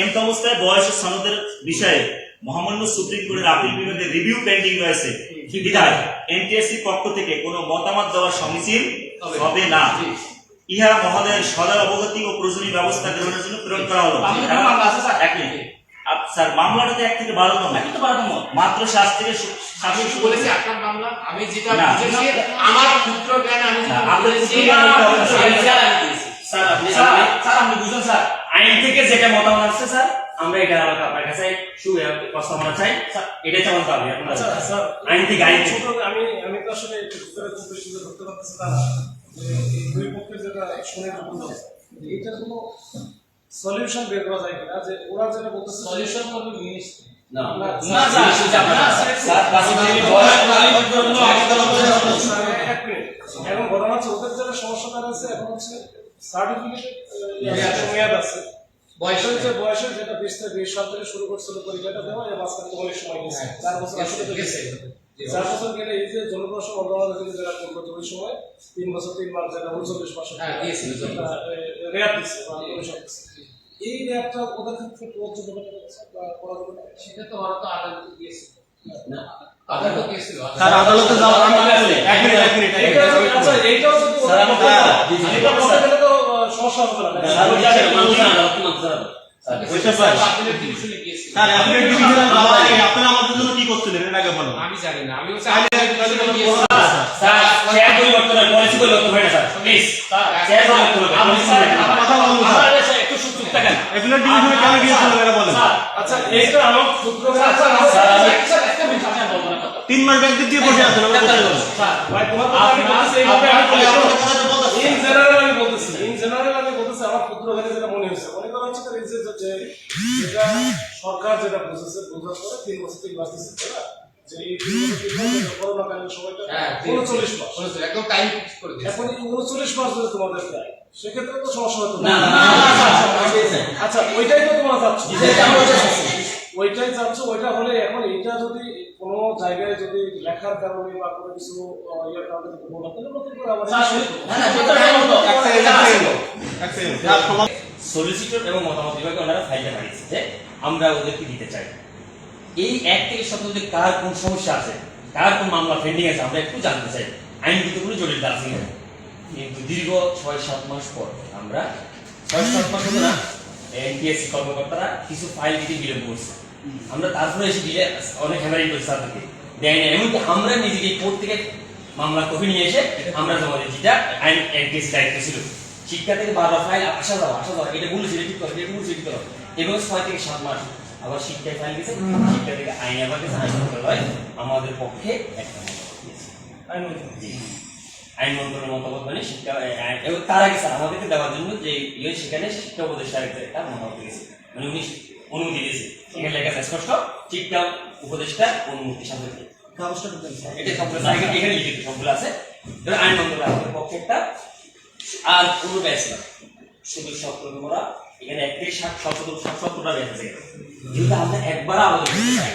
এমত অবস্থায় বয়স সনদের বিষয়ে মহামান্য সুপ্রিম কোর্টের আপিল বিভাগের রিভিউ পেন্ডিং রয়েছে। বিধায় এনটিএসসি পক্ষ থেকে কোনো মতামত দেওয়া সমীচীন হবে। না। ইহা মহোদয়ের সদা অবগতি ও প্রয়োজনীয় ব্যবস্থা গ্রহণের জন্য প্রেরণ করা হলো? এক মিনিট। স্যার মামলাটাতে এক থেকে বারো নম্বর। আমি তো বারোতম মাত্র সাত থেকে আমি বলেছি আপনার মামলা। আমি যেটা বুঝেছি আমার ক্ষুদ্র জ্ঞান আমি স্যার। আপনি স্যার আপনি বুঝুন স্যার। আইন থেকে যেটা মতামত আসছে স্যার আমরা এটা আলাদা আপনার কাছে প্রস্তাবনা চাই স্যার এটাই তেমন পাবে আপনার আচ্ছা আইন থেকে আইন ছোট আমি আমি তো আসলে একটু খুব বেশি ধরতে পারতেছি না দুই পক্ষের যেটা শুনে এইটার কোনো সলিউশন বের করা যায় কিনা যে ওরা যেটা বলতেছে সলিউশন করবে মিনিস্ট্রি না না। এখন ঘটনা হচ্ছে ওদের যেটা সমস্যাটা আছে এখন হচ্ছে সার্টিফিকেট মেয়াদ আছে। বয়সের যে বয়সের যেটা বিশ থেকে বিশ সাল থেকে শুরু করছিল পরীক্ষাটা দেওয়া এর মাঝখানে তো অনেক সময় গেছে চার বছর আসলে তো গেছে। চার বছর গেলে এই যে জনপ্রশাসন মন্ত্রণালয় থেকে যেটা করতো ওই সময় তিন বছর তিন মাস যেটা উনচল্লিশ মাস হ্যাঁ, রেয়ার দিচ্ছে বা পরিষদ এই রেয়ারটা ওদের ক্ষেত্রে প্রযোজ্য হবে বা করা যাবে সেটা তো ওরা তো আদালতে দিয়েছিল না স্যার আদালতে যাওয়ার এক মিনিট এক মিনিট এক এইটা- মিনিট এইটাও যদি সমস্যা হবে না আপনারা আমাদের জন্য কি করছিলেন এর আগে বলো আমি হয় হয় আচ্ছা। তিন মাস ব্যাংক দিয়ে বসে আছেন। ইন জেনারেল আমি বলতেছি ইন জেনারেল আমি বলতেছি আমার ক্ষুদ্র ভাগে যেটা মনে হয়েছে মনে করা হচ্ছে এই যে যে যেটা সরকার যেটা বুঝেছে বোঝার পরে তিন বছর তাই না? যে এই করোনাকালীন সময়টা হ্যাঁ, উনচল্লিশ মাস একদম টাইম করে এখন এই উনচল্লিশ মাস যদি তোমাদের দেয় সেক্ষেত্রে তো সমস্যা হতো না আচ্ছা ওইটাই তো তোমরা চাচ্ছ। ওইটাই চাচ্ছ ওইটা হলে এখন এইটা যদি কোনো জায়গায় যদি লেখার কারণে বা কোনো কিছু ইয়ের কারণে যদি ভুল হয়, তাহলে সলিসিটর এবং মতামত বিভাগে ওনারা ফাইলটা পাঠিয়েছে যে আমরা ওদেরকে দিতে চাই এই এক থেকে কার কোন সমস্যা আছে কার কোন মামলা পেন্ডিং আছে আমরা একটু জানতে চাই আইনগত কোনো জটিলতা আছে কিন্তু দীর্ঘ ছয় সাত মাস পর আমরা ছয় সাত মাস হলো না এনপিএসসি কর্মকর্তারা কিছু ফাইল দিতে বিলম্ব করছে আমরা তারপরে এসে দিলে অনেক হ্যামারিং করছে তাদেরকে দেয় না এমনকি আমরা নিজেকে কোর্ট থেকে মামলা কপি নিয়ে এসে আমরা জমা দিই যেটা আইন এনপিএসসি দায়িত্ব ছিল। শিক্ষা থেকে বারবার ফাইল আসা যাওয়া আসা যাওয়া। এটা বলেছি এটা ঠিক করো এটা বলেছি ঠিক করো। এবং ছয় থেকে সাত মাস আবার শিক্ষায় ফাইল গেছে শিক্ষা থেকে আইন আবার গেছে আইন মন্ত্রণালয় আমাদের পক্ষে একটা মতামত দিয়েছে। জি। আইন মন্ত্রণালয়ের মতামত মানে শিক্ষা এবং তার আগে স্যার আমাদেরকে দেওয়ার জন্য যে ইয়ে সেখানে শিক্ষা উপদেষ্টার একটা একটা মতামত দিয়েছে। মানে উনি অনুমতি দিয়েছে। এখানে লেখা আছে স্পষ্ট? শিক্ষা উপদেষ্টার অনুমতি সাপেক্ষে কাগজটা এটা সবগুলো আছে, এখানে এখানে লিখিত সবগুলো আছে। এবার আইন মন্ত্রণালয় আমাদের পক্ষে একটা আর কোনো ব্যাচ না। শুধু সতেরো করা এখানে এক ষাট সতেরো ষাট সত্তরটা ব্যাচ আছে। যেহেতু আমরা একবার আবেদন করতে চাই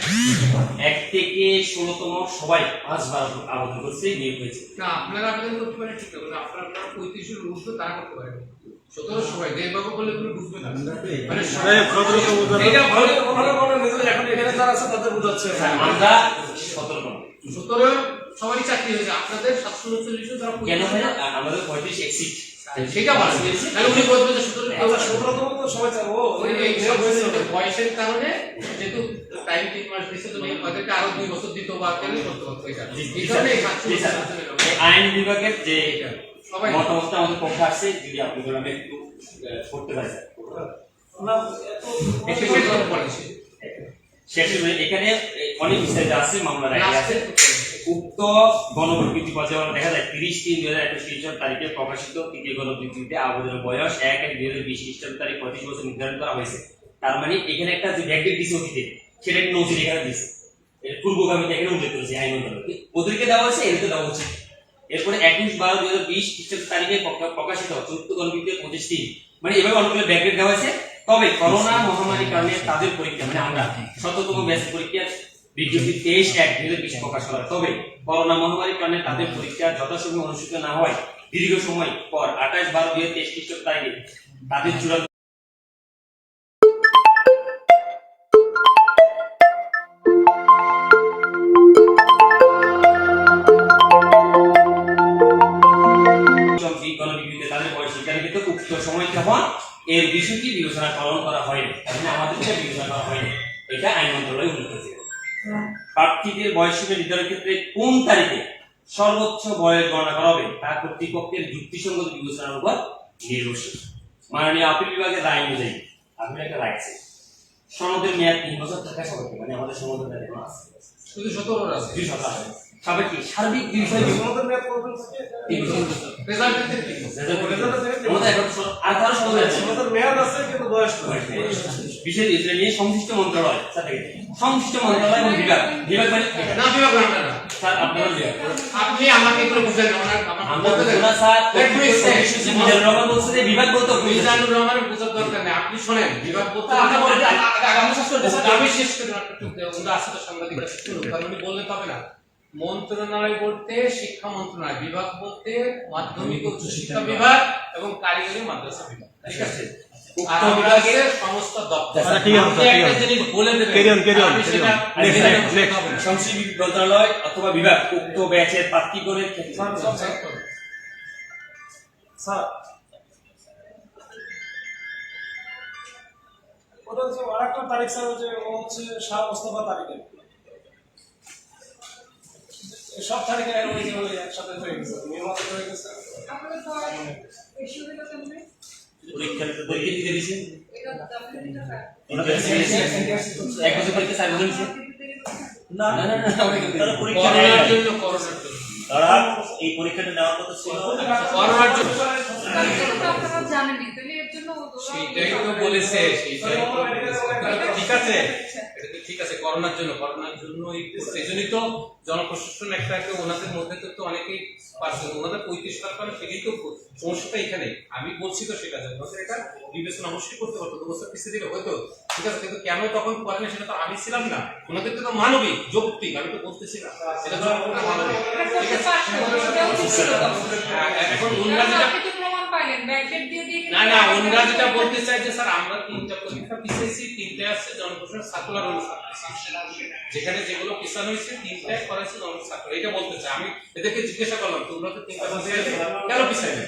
এক থেকে ষোলোতম সবাই পাঁচবার আবেদন করছে নিয়োগ হয়েছে। আপনারা আবেদন করতে পারেন ঠিক আছে। আপনারা আপনারা পঁয়ত্রিশের ঊর্ধ্ব তারা করতে পারেন। সতেরো সবাই দেববাবু বলে কোনো বুঝবে না। মানে এই সতেরোশো ভালো ভালো ভালো নিজেদের এখন এখানে যারা আছে তাদের বোঝাচ্ছে। আমরা সতেরোতম সতেরো সবারই চাকরি হয়েছে আপনাদের সাতশো কেন হয় আমাদের পঁয়ত্রিশ এক্সিট সেটা তাহলে উনি বলবেন যে সতেরো তো সবাই বয়সের কারণে যেহেতু টাইম তিন মাস দিচ্ছে তুমি ওদেরকে আরও দুই বছর দিতে বা কেন এই কারণে আইন বিভাগের যে মতামতটা আমাদের পক্ষে আসছে যদি আপনি একটু করতে পারি। স্যার না এত একটু শেষ করে পড়েছি শেষ এখানে অনেক বিস্তারিত আছে মামলার আছে। উক্ত গণবিজ্ঞপ্তি পর্যায়ে দেখা যায় তিরিশ তিন দুই হাজার একুশ খ্রিস্টাব্দ তারিখে প্রকাশিত তৃতীয় গণবিজ্ঞপ্তিতে আবেদনের বয়স এক এক দুই হাজার বিশ খ্রিস্টাব্দ তারিখ পঁচিশ বছর নির্ধারণ করা হয়েছে। তার মানে এখানে একটা যে ব্যাকডেট দিছে অতীতে সেটা একটু নজির এখানে দিছে। পূর্বগামীতে এখানে উল্লেখ করেছে আইন ওদেরকে দেওয়া হয়েছে এদেরকে দেওয়া উচিত এরপরে একুশ বারো দুই হাজার বিশ খ্রিস্টাব্দ তারিখে প্রকাশিত চতুর্থ গণবিজ্ঞপ্তি পঁচিশ তিন মানে এভাবে অনেকগুলো ব্যাকডেট দেওয়া হয়েছে। তবে করোনা মহামারীর কারণে তাদের পরীক্ষা মানে আমরা শততম ব্যাচ পরীক্ষার বিজ্ঞপ্তি তেইশ এক দুই হাজার বিশ প্রকাশ করা তবে করোনা মহামারীর কারণে তাদের পরীক্ষা যথাসময়ে অনুষ্ঠিত না হয় দীর্ঘ সময় পর আঠাশ বারো দুই হাজার তেইশ খ্রিস্টাব্দ তারিখে তাদের চূড়ান্ত বিবেচনা পালন করা হয়নি। তার মানে আমাদের এটা বিবেচনা করা হয়নি। এটা আইন মন্ত্রণালয় উল্লেখ করেছে। প্রার্থীদের বয়সীমা নির্ধারণের ক্ষেত্রে কোন তারিখে সর্বোচ্চ বয়স গণনা করা হবে তা কর্তৃপক্ষের যুক্তিসঙ্গত বিবেচনার উপর নির্ভরশীল। মাননীয় আপিল বিভাগের রায় অনুযায়ী আপনি একটা রায় আছে। সনদের মেয়াদ তিন বছর থাকা সবাইকে মানে আমাদের সনদের মেয়াদ এখন আছে। শুধু সতেরো আছে। দুই সপ্তাহ সাবেকি সার্বিক বিষয় কি? বিশেষ নিয়ে সংশ্লিষ্ট মন্ত্রণালয় সংশ্লিষ্ট মন্ত্রণালয় এবং বিভাগ বিভাগ মানে না বিভাগ। স্যার আপনারা আপনি আমাকে এগুলো বুঝেন না, ওনার- আমার আমরা বলতে দেন। না sir Let me say. Mizanur Rahman বলছে যে বিভাগ বলতে মিজানুর রহমানের বোঝার দরকার নেই আপনি শোনেন বিভাগ বলতে শেষ। আমি শেষ করে সাংবাদিক মানে বললে তো হবে না মন্ত্রণালয় বলতে শিক্ষা মন্ত্রণালয় বিভাগ বলতে মাধ্যমিক উচ্চ শিক্ষা বিভাগ এবং কারিগরি মাদ্রাসা বিভাগ। ঠিক আছে? সমস্ত দপ্তর। আচ্ছা, ঠিক আছে, একটা বলে সেটা on. আর মন্ত্রণালয় অথবা বিভাগ উক্ত ব্যাচের স্যার, ওটা হচ্ছে আরেকটা তারিখ স্যার হচ্ছে ও হচ্ছে শাহ মোস্তফা তারিখে এই সব তারিখে ওই যে ওই একসাথে হয়ে গেছে। নিয়মিত হয়ে গেছে? আপনাদের ইস্যু দিল কেমনে পরীক্ষা দিতে এক বছর পরীক্ষা চার বছর দিয়েছে? না না তারা পরীক্ষা নাই। জন্য করোনার জন্য। তারা এই পরীক্ষাটা নেওয়ার কথা ছিল। করোনার জন্য আপনারা জানেনই ও তো- বলেছে। ঠিক আছে ঠিক আছে করোনার জন্য করোনার জন্য তো জনপ্রশাসন একটা ওনাদের মধ্যে তো তো অনেকেই ওনাদের পঁয়ত্রিশ লাখ মানে সেটাই তো সমস্যাটা এখানে আমি বলছি তো সেটা এটা বিবেচনা অবশ্যই করতে পারতো দু বছর পিছিয়ে দিলে হয়তো ঠিক আছে কিন্তু কেন তখন করেন সেটা তো আমি ছিলাম না ওনাদের তো মানবিক যৌক্তিক আমি তো বলতেছি না তো মানবিক। হ্যাঁ, এখন পাইলেন, দিয়ে দিয়ে না না ওনারা যেটা বলতে চাই যে স্যার আমরা তিনটা পরীক্ষা পিছিয়েছি তিনটে আসছে জনপ্রশাসন সার্কুলার অনুসারে যেখানে যেগুলো পিছানো হয়েছে তিনটায় জনপ্রশাসন। এটা বলতে চাই আমি এদেরকে জিজ্ঞাসা করলাম তোমরা তো তিনটা কেন পিছাইবে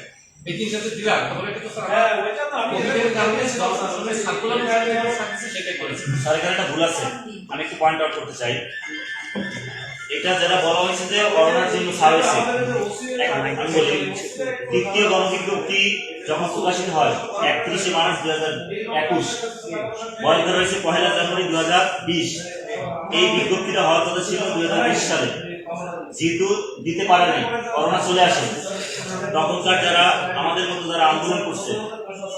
এই তিনটা দিলাম। তাহলে এটা তো স্যার হ্যাঁ ওইটা তো আমি অভিযোগের কারণে জনপ্রশাসনের সার্কুলার অনুসারে যেটা থাকছে সেটাই করেছে একটা ভুল আছে। আমি একটু পয়েন্ট আউট করতে চাই। এটা যারা বলা হয়েছে যে করোনার জন্য হয়েছে বলি দ্বিতীয় গণবিজ্ঞপ্তি যখন প্রকাশিত হয়, একত্রিশে মার্চ দুই হাজার একুশ বরাদ্দ রয়েছে পহেলা জানুয়ারি দুই হাজার বিশ। এই বিজ্ঞপ্তিটা হওয়ার কথা ছিল দুই হাজার বিশ সালে। যেহেতু দিতে পারে নাই করোনা চলে আসে। তখনকার যারা, আমাদের মতো যারা আন্দোলন করছে,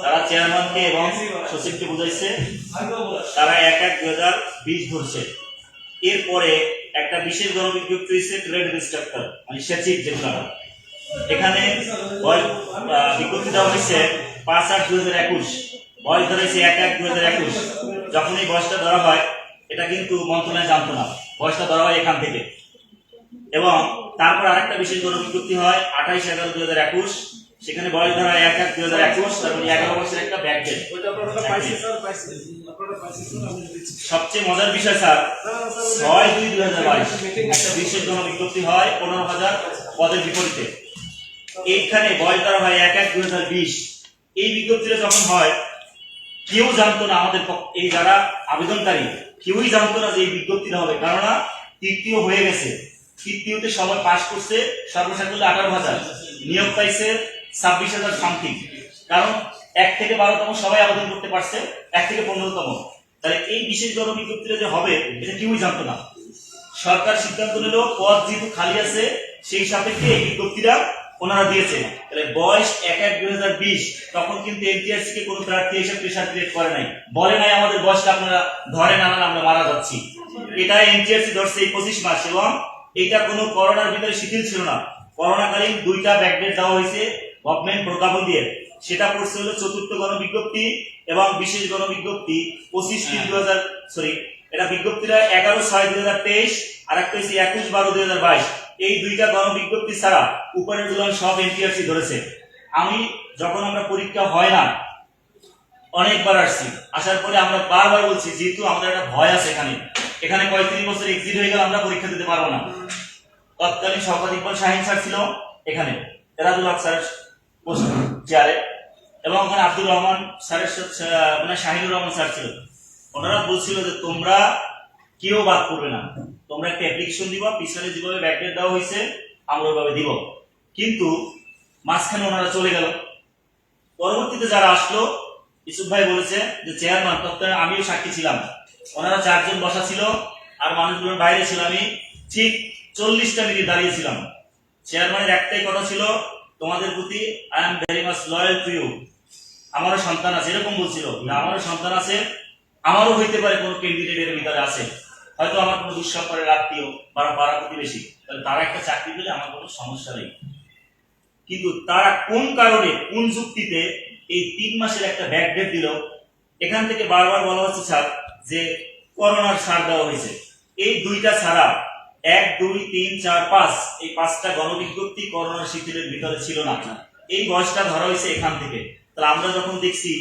তারা চেয়ারম্যানকে এবং সচিবকে বুঝাইছে, তারা এক এক দুই হাজার বিশ ধরছে। এরপরে একটা বিশেষ গণবিজ্ঞপ্তি হয়েছে ট্রেড ইনস্ট্রাক্টর মানে সচিব যেগুলো এখানে বিজ্ঞপ্তি দেওয়া হয়েছে পাঁচ আট দুই হাজার একুশ। বয়স ধরেছে এক এক দুই হাজার একুশ। যখন এই বয়সটা ধরা হয়, এটা কিন্তু মন্ত্রণালয় জানতো না। বয়সটা ধরা হয় এখান থেকে। এবং তারপর আরেকটা বিশেষ গণবিজ্ঞপ্তি হয় আঠাইশ এগারো দুই হাজার একুশ। সেখানে বয়স ধরা এক এক দুই হাজার একুশ তার মানে এগারো বছরের একটা ব্যাক ডেট আমি দিচ্ছি। সবচেয়ে মজার বিষয় স্যার ছয় দুই দুই হাজার বাইশ। একটা বিশেষ গণবিজ্ঞপ্তি হয় পনেরো হাজার পদের বিপরীতে। এইখানে বয়স ধরা হয় এক এক দুই হাজার বিশ। এই বিজ্ঞপ্তিটা যখন হয় কেউ জানতো না আমাদের এই যারা আবেদনকারী কেউই জানতো না যে এই বিজ্ঞপ্তিটা হবে। কেননা তৃতীয় হয়ে গেছে। তৃতীয়তে সবাই পাশ করছে সর্বশেষ করলে আঠারো হাজার। নিয়োগ পাইছে ছাব্বিশ হাজার সামথিং কারণ এক থেকে বারোতম সবাই আবেদন করতে পারছে, এক থেকে পনেরোতম। তাহলে এই বিশেষ গণবিজ্ঞপ্তিটা যে হবে, এটা কেউই জানতো না। সরকার সিদ্ধান্ত নিল, পদ যেহেতু খালি আছে, সেই সাপেক্ষে এই বিজ্ঞপ্তিটা ওনারা দিয়েছে তাহলে বয়স এক এক দুই হাজার বিশ, তখন কিন্তু এনটিআরসি কে কোনো প্রার্থী এসে প্রেশার ক্রিয়েট করে নাই। বলে নাই আমাদের বয়সটা আপনারা ধরে না আমরা মারা যাচ্ছি। এটা এনটিআরসি ধরছে এই পঁচিশ মাস এবং এটা কোনো করোনার ভিতরে শিথিল ছিল না। করোনাকালীন দুইটা ব্যাকডেট দেওয়া হয়েছে গভর্নমেন্ট প্রজ্ঞাপন দিয়ে। সেটা পড়ছে হলো চতুর্থ গণবিজ্ঞপ্তি এবং বিশেষ গণবিজ্ঞপ্তি পঁচিশ তিন দু হাজার সরি এটা বিজ্ঞপ্তিটা এগারো ছয় দুই হাজার তেইশ আর একটা হচ্ছে একুশ বারো দুই হাজার বাইশ। এই দুইটা গণবিজ্ঞপ্তি ছাড়া উপরেরগুলো সব এনটিআরসি ধরেছে। আমি যখন আমরা পরীক্ষা হয় না অনেকবার আসছি। আসার পরে আমরা বারবার বলছি যেহেতু আমাদের একটা ভয় আছে এখানে এখানে পঁয়ত্রিশ বছর এক্সিট হয়ে গেলে আমরা পরীক্ষা দিতে পারব না। তৎকালীন সভাপতি ইকবাল শাহিন স্যার ছিল এখানে এরাদুল হক স্যার চেয়ারে। এবং ওখানে আব্দুর রহমান স্যারের সাথে মানে শাহিনুর রহমান স্যার ছিল। ওনারা বলছিল যে তোমরা কেউ বাদ করবে না। তোমরা একটা অ্যাপ্লিকেশন দিবা, পিছনে যেভাবে ব্যাকডেট দেওয়া হয়েছে, আমরা ওইভাবে দিব। কিন্তু মাঝখানে ওনারা চলে গেল। পরবর্তীতে যারা আসলো ইসুফ ভাই বলেছে যে, চেয়ারম্যান তত্ত্বাবধানে আমিও সাক্ষী ছিলাম। ওনারা চারজন বসা ছিল, আর মানুষগুলোর বাইরে ছিল আমি। ঠিক চল্লিশটা মিনিট দাঁড়িয়েছিলাম চেয়ারম্যানের একটাই কথা ছিল তোমাদের প্রতি I am very much loyal to you আমারও সন্তান আছে, এরকম বলছিল। যে আমারও সন্তান আছে, আমারও হইতে পারে কোনো ক্যান্ডিডেটের ভিতরে আছে। হয়তো আমার কোনো দুঃসম্পর্কের আত্মীয় বা পাড়া প্রতিবেশী, তাহলে তারা একটা চাকরি পেলে আমার কোনো সমস্যা নেই। কিন্তু তারা কোন কারণে, কোন যুক্তিতে এই তিন মাসের একটা ব্যাকডেট দিল, এখান থেকে বারবার বলা হচ্ছে, স্যার, যে করোনার সার দেওয়া হয়েছে। এই দুইটা ছাড়া এক, দুই, তিন, চার, পাঁচ। এই পাঁচটা গণবিজ্ঞপ্তি করোনা শিথিলের ভিতরে ছিল না। এই বয়সটা ধরা হয়েছে এখান থেকে। তাহলে আমরা যখন দেখছি,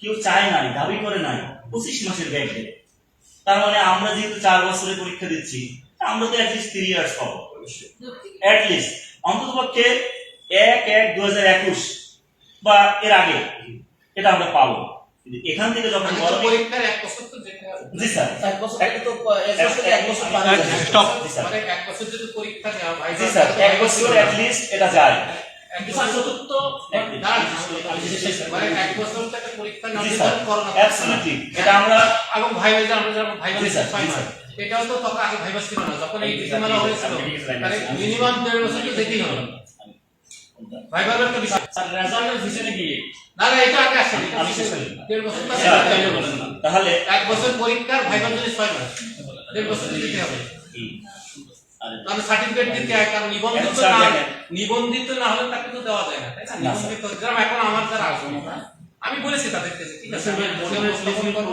কেউ চায় নাই, দাবি করে নাই, পঁচিশ মাসের ব্যাকডেট তার মানে আমরা যেহেতু চার বছরের পরীক্ষা দিচ্ছি আমরা তো অ্যাটলিস্ট থ্রি ইয়ার্স পাবো। অ্যাটলিস্ট অন্তত পক্ষে এক এক দু হাজার একুশ বা এর আগে এটা আমরা পাবো। এখান থেকে যখন গরমে- পরীক্ষার এক বছর তো জি স্যার। এক বছর তো এক বছর হয়ে। স্টপ জি স্যার মানে এক বছর যদি পরীক্ষা দেওয়া ভাই জি স্যার এক বছর অ্যাটলিস্ট এটা যায়। এটা আমরা এবং ভাই ভাই আমরা যেমন ভাই ভাই। এটাও তো তখন আগে ভাইবাস ছিল না যখন এই নীতিমালা হয়েছিল। মানে মিনিমাম দেড় বছর তো যেতেই হবে। ভাইবার একটা বিষয় স্যার, রেজাল্টের বিষয়ে কি? না না এটা আগে আসেনি। আমি শেষ করি। দেড় বছর তো স্যার, আসেনি। তাইলে বলেন না। তাহলে এক বছর পরীক্ষার ভাইবার যদি ছয় মাস। দেড় বছর দিতে হবে। হুম। সার্টিফিকেট দিতে হয় কারণ নিবন্ধিত না নিবন্ধিত না হলে তাকে তো দেওয়া যায় না তাই না? নিবন্ধিত যেরকম এখন আমার যারা আছে আমি বলেছি তাদেরকে ঠিক আছে আমি করব।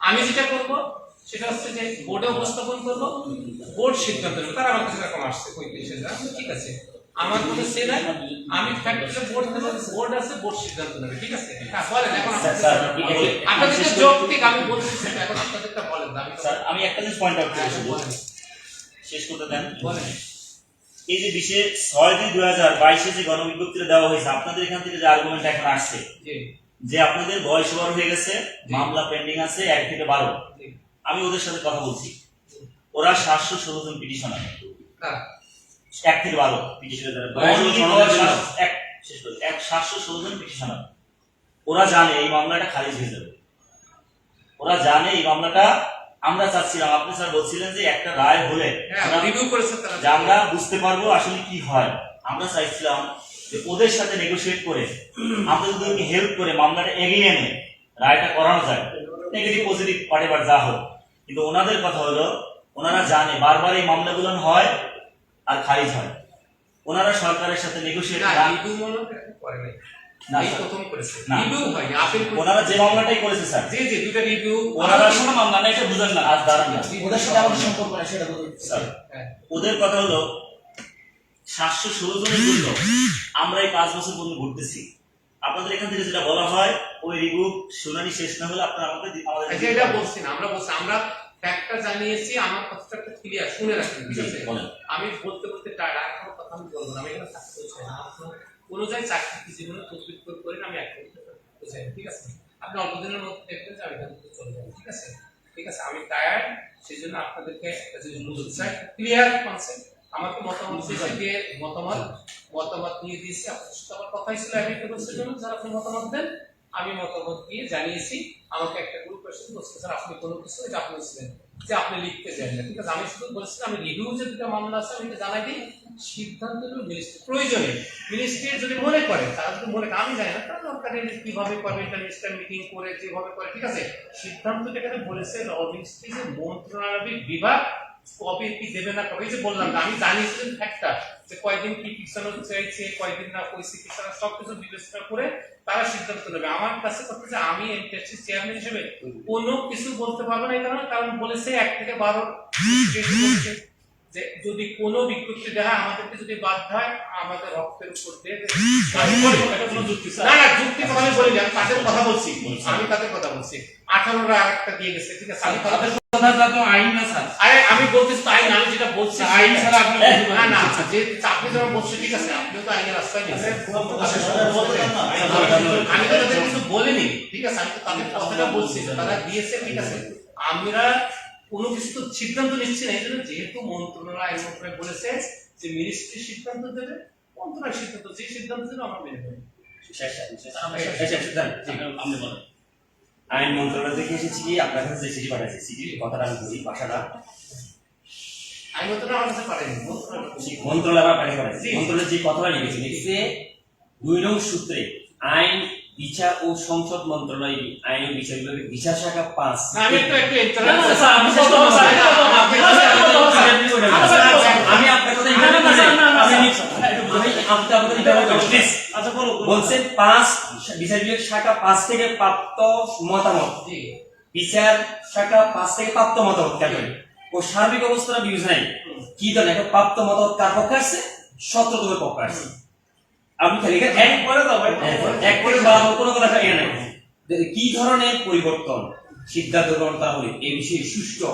আমি যেটা করব সেটা হচ্ছে যে বোর্ডে উপস্থাপন করব বোর্ড সিদ্ধান্ত নেবে। তারা আমার কাছে এরকম আসছে পঁয়ত্রিশ হাজার ঠিক আছে। আমার কোনো সে আমি ফ্যাক্টরিতে বোর্ড বোর্ড আছে বোর্ড সিদ্ধান্ত নেবে ঠিক আছে? হ্যাঁ বলেন এখন আপনাদের- যৌক্তিক আমি বলছি সেটা এখন আপনাদেরটা বলেন স্যার আমি একটা জিনিস পয়েন্ট আউট হ্যাঁ, বলেন। শেষ করতে দেন। বলেন। এই যে ছয় দুই দুই হাজার বাইশে যে গণবিজ্ঞপ্তিটা দেওয়া হয়েছে আপনাদের এখান থেকে যে আর্গুমেন্ট এখন আসছে যে আপনাদের বয়স ওভার হয়ে গেছে মামলা পেন্ডিং আছে এক থেকে বারো। আমি ওদের সাথে কথা বলছি। ওরা সাতশো ষোলো জন পিটিশনার এক থেকে বারো এক সাতশো ষোলো জন পিটিশনার ওরা জানে এই মামলাটা খারিজ হয়ে যাবে। ওরা জানে এই মামলাটা আমরা চাচ্ছিলাম আপনি স্যার বলছিলেন যে একটা রায় হলে হ্যাঁ আমরা- রিভিউ করেছে তারা। যে আমরা বুঝতে পারব আসলে কি হয়। আমরা চাইছিলাম যে ওদের সাথে নেগোশিয়েট করে আমরা যদি ওকে হেল্প করে মামলাটা এগিয়ে এনে রায়টা করানো যায় নেগেটিভ পজিটিভ হোয়াট যা হোক। কিন্তু ওনাদের কথা হলো ওনারা জানে বারবার এই মামলাগুলো হয় আর খারিজ হয়। ওনারা সরকারের সাথে নেগোশিয়েট না রিভিউ মনে হয় করে নাই না, এই স্যার। প্রথম করেছে। না। রিভিউ হয় আপিল ওনারা যে মামলাটাই করেছে স্যার জি জি দুটো রিভিউ ওনারা কোনো মামলা না, এটা বুঝেন না। আজ দাঁড়ান না। ওদের সাথে আমাদের সম্পর্ক নাই, সেটা বলুন। স্যার হ্যাঁ। ওদের কথা হলো সাতশো ষোলো জনের জন্য আমরা এই পাঁচ বছর পর্যন্ত ঘুরতেছি। আপনাদের এখান থেকে যেটা বলা হয় ওই রিভিউ শুনানি শেষ না হলে আপনারা আমাদের আমাদের আচ্ছা এটা বলছি না আমরা বলছি আমরা ফ্যাক্টটা জানিয়েছি আমার কথাটা একটা ক্লিয়ার শুনে রাখেন আমি বলতে বলতে টায়ার্ড আর কোনো কথা আমি বলব না আমি এখানে থাকতে চাই না। কোনো চাকরি জীবনে তদবির করি আমি এক চাই ঠিক আছে? আপনি অল্প দিনের মধ্যে দেখবেন যে আমি এখান থেকে চলে যাব ঠিক আছে? ঠিক আছে আমি টায়ার্ড সেই জন্য আপনাদেরকে একটা জিনিস বলতে চাই ক্লিয়ার কনসেপ্ট আমাকে মতামত দিয়ে মতামত মতামত দিয়ে দিয়েছি আপনার সাথে আমার কথাই ছিল অ্যাগ্রিকালচারের জন্য যারা আপনি মতামত দেন আমি মতামত দিয়ে জানিয়েছি আমাকে একটা গ্রুপ এসে বলছে, স্যার, আপনি কোনো কিছু এটা আপনি ছিলেন যে আপনি লিখতে চান না। ঠিক আছে, আমি শুধু বলছিলাম, আমি রিভিউ যে দুটো মামলা আছে, আমি এটা জানাই দিই। সিদ্ধান্ত নেবে মিনিস্ট্রি প্রয়োজনে মিনিস্ট্রির যদি মনে করে, তারা যদি মনে আমি জানি না তারা নেই কীভাবে করবে মিনিস্টার মিটিং করে, যেভাবে করে, ঠিক আছে? সিদ্ধান্ত এখানে বলেছে মিনিস্ট্রি যে মন্ত্রণালয় বিভাগ কবে কি দেবে না কবে যে বললাম আমি ফ্যাক্টটা যে কয়দিন কি চাইছে কয়দিন না কইছে পিছানো সবকিছু বিবেচনা করে তারা সিদ্ধান্ত নেবে। আমার কাছে কথা যে আমি এনটিএসসি চেয়ারম্যান হিসেবে কোনো কিছু বলতে পারব না এই কারণে কারণ বলেছে এক থেকে বারো যে যদি কোনো বিজ্ঞপ্তি হয় আমাদেরকে যদি বাদ হয় আমাদের রক্তের উপর দিয়ে যুক্তি না না যুক্তি কথা আমি বলি না, আমি তাদের কথা বলছি। আমি তাদের কথা বলছি। আঠারোরা আরেকটা দিয়ে গেছে ঠিক আছে? আমি তাদের কথাটা তো আইন না স্যার আরে আমি বলতেছি তো আইন আমি যেটা বলছি আইন ছাড়া আপনি না না না। যে আপনি যখন বলছেন ঠিক আছে আপনিও তো আইনের রাস্তায় নিয়েছেন আমি তো তাদের কিছু বলিনি ঠিক আছে আমি তো তাদের কথাটা বলছি তারা দিয়েছে ঠিক আছে আমরা কোনো কিছু তো সিদ্ধান্ত নিচ্ছি না এই জন্য যেহেতু মন্ত্রণালয় আইন মন্ত্রণালয় বলেছে যে মিনিস্ট্রি সিদ্ধান্ত দেবে মন্ত্রণালয় সিদ্ধান্ত যে সিদ্ধান্ত দেবে আমরা মেনে নেব আপনি বলেন। আইন মন্ত্রণালয় থেকে এসেছি কি আপনার কাছে যে চিঠি পাঠাইছে চিঠির কথাটা আমি বলি ভাষাটা? আইন মন্ত্রণালয় আমার কাছে পারেনি মন্ত্রণালয় আমার পাঠিয়ে পাঠাইছে মন্ত্রণালয় যে কথাটা লিখেছে লিখেছে দুই নং সূত্রে আইন বিচার ও সংসদ মন্ত্রণালয় আইন বিচার বিভাগের বিচার শাখা পাঁচ। আমি একটু একটু আমি আপনার কথা আচ্ছা। বলছেন পাঁচ বিচার বিভাগ শাখা পাঁচ থেকে প্রাপ্ত মতামত। বিচার শাখা পাঁচ থেকে প্রাপ্ত মতামত কেন ও সার্বিক অবস্থার বিবেচনায় কি ধরনের প্রাপ্ত মতামত কার পক্ষে আসছে? সত্যতমের পক্ষে আসছে। আপনি খালি এখানে এক পরে দাও এক করে বা কোনো কথা থাকে কি ধরনের পরিবর্তন? সিদ্ধান্ত গ্রহণ করা হলে এই বিষয়ে সুষ্ঠু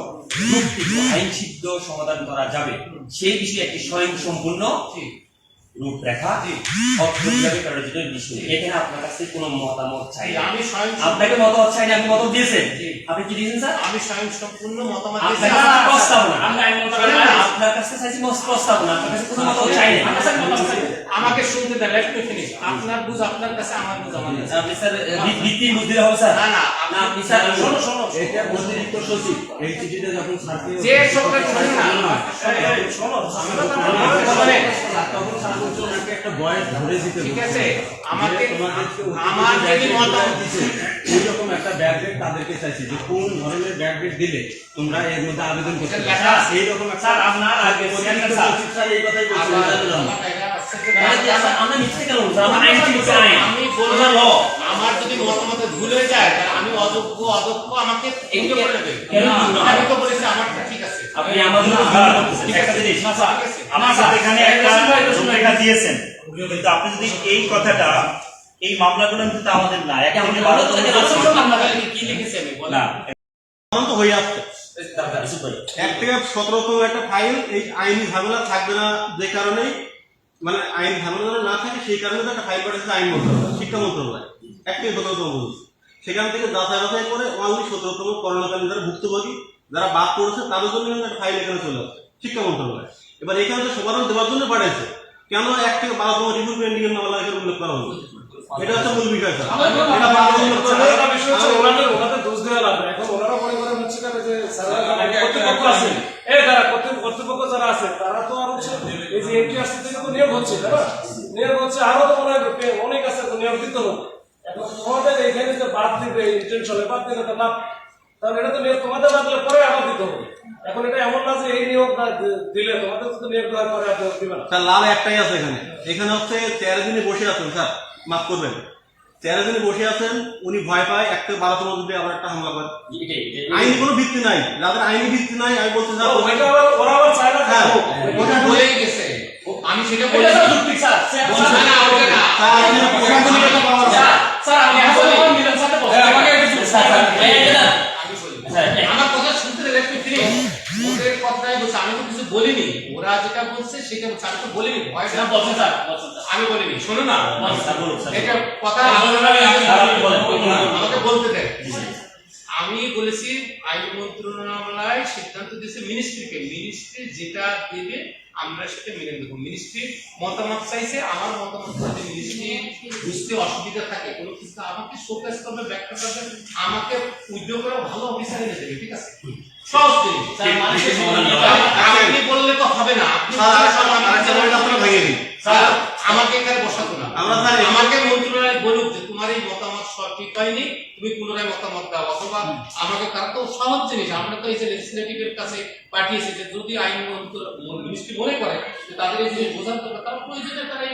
যৌক্তিক আইন সিদ্ধ সমাধান করা যাবে। সেই বিষয়ে একটি স্বয়ং সম্পূর্ণ রূপরেখা অর্থ করার জন্য এখানে আপনার কাছে কোনো মতামত চাই না। আমি স্বয়ং আপনাকে মতামত চাই না আপনি মতামত দিয়েছেন। আপনি কি দিয়েছেন স্যার? আমি স্বয়ং সম্পূর্ণ মতামত আপনার দিয়েছি। কাছে প্রস্তাবনা। আমরা আইন না, আপনার কাছে চাইছি প্রস্তাবনা। আপনার কাছে কোনো মতামত চাই না। আমাকে শুনতে দেন লেট মি ফিনিশ আপনার বুঝ আপনার কাছে আমার বুঝ আমার কাছে আপনি স্যার ভিত্তি বুঝ দিলে হবে স্যার না না না আপনি স্যার শোনো শোনো এটা অতিরিক্ত সচিব এই চিঠিটা যখন স্যারকে যে সকলে শুনে না শোনো শোনেন, তখন বলছে একটা বয়স ধরে দিতে ঠিক আছে আমাকে আমার যদি মতামত দিছে, এইরকম একটা ব্যাকগ্রেড তাদেরকে চাইছি যে কোন ধরনের ব্যাকগ্রেড দিলে তোমরা এর মধ্যে আবেদন করতে পারো। এইরকম স্যার আপনার আগে অতিরিক্ত স্যার এই কথাই বলছেন, মানে বলব? আমি আমার যদি মতামত ভুল হয়ে যায় আমি অযোগ্য অদক্ষ আমাকে এগুলো করে নেবে আমি তো বলেছি আমার ঠিক আছে। আপনি আমাদের। আমার সাথে এখানে একটা রূপরেখা দিয়েছেন। কিন্তু আপনি যদি এই কথাটা এই মামলাগুলো কিন্তু আমাদের না এক থেকে বারো কি লিখেছি আমি না। হয়ে আসছে। এক থেকে সতেরোতম একটা ফাইল এই আইনি ঝামেলা থাকবে না যে কারণেই মানে আইন ঝামেলা যেন না থাকে সেই কারণে তো একটা ফাইল পাঠিয়েছে আইন মন্ত্রণালয় শিক্ষা মন্ত্রণালয় এক থেকে সতেরোতম বলছে। সেখান থেকে যাচাই বাছাই করে অনলি সতেরোতম করোনাকালীন যারা ভুক্তভোগী যারা বাদ পড়েছে তাদের জন্য কিন্তু একটা ফাইল এখানে চলে আসছে শিক্ষা মন্ত্রণালয়। এবার এখানে তো সবার দেওয়ার জন্য পাঠাইছে কেন এক থেকে বারোতম রিভিউ পেন্ডিং এর মামলা এখানে উল্লেখ করা হলো? এটা হচ্ছে মূল বিষয় স্যার। এটা বারো উল্লেখ করলে একটা বিষয় হচ্ছে ওনাদের ওনাদের দোষ দেওয়া লাগবে এখন ওনারা মনে করেন হচ্ছে কেন যে কর্তৃপক্ষ আছে। এই যারা কর্তৃপক্ষ যারা আছে তারা তো আর হচ্ছে এই যে এনটিআরসি থেকে তো নিয়োগ হচ্ছে তাই না? নিয়োগ হচ্ছে আরও তো মনে হয় অনেক আছে নিয়োগ দিতে হবে এখন তোমাদের এখানে যে বাদ দিবে ইন্টেনশনে বাদ দিলে তো লাভ। তাহলে এটা তো নিয়োগ তোমাদের না দিলে পরে আবার দিতে হবে। এখন এটা এমন না যে এই নিয়োগ দিলে তোমাদের তো নিয়োগ দেওয়ার পরে আর দিবে না। স্যার লাল একটাই আছে এখানে। এখানে হচ্ছে চেয়ারে যিনি বসে আছেন স্যার। মাফ করবেন। চেয়ারে যিনি বসে আছেন উনি ভয় পায় একটা বারোতম যদি আবার একটা হামলা করে এটাই। কোনো ভিত্তি নাই যাদের আইনি ভিত্তি নাই আমি বলতে আবার ওরা আবার চায় না হ্যাঁ। ওটা বলেই গেছে আমি সেটা যুক্তি, স্যার। স্যার, না, ওটা না। স্যার, আমি আমি আসলে স্যার বসে। আমাকে একটু বলি স্যার, কথাই বলছে আমি তো কিছু বলিনি। ওরা যেটা বলছে সেটা বলছে আমি তো বলিনি। ভয় বলছেন, স্যার, আমি বলিনি। শোনো না। এটা কথা। আমাকে বলতে দেন। আমি বলেছি আইন মন্ত্রণালয় সিদ্ধান্ত দিয়েছে মিনিস্ট্রিকে মিনিস্ট্রি যেটা দেবে আমরা সেটা মেনে নেব। মিনিস্ট্রি মতামত চাইছে আমার মতামত যদি মিনিস্ট্রি বুঝতে অসুবিধা থাকে। কোনো কিছু আমাকে শোকেস করবে ব্যাখ্যা করবে আমাকে উদ্যোগ করে ভালো অফিসার এনে দেবে ঠিক আছে? সহজ জিনিস স্যার, শেষ আপনি বললে তো হবে না। স্যার, সব আর- আরেকটা পয়েন্ট আপনারা ভেঙে দিন। স্যার আমাকে এখানে বসাতো না। আমরা স্যার আমাকে মন্ত্রণালয় বলুক যে তোমার এই মতামত সঠিক হয়নি তুমি পুনরায় মতামত দাও অথবা আমাকে তারা তো সহজ জিনিস আমরা তো এই যে লেজিসলেটিভের কাছে পাঠিয়েছি যে যদি আইন মিনিস্ট্রি মনে করে তাদের এই জিনিস হবে তারা প্রয়োজনে তারা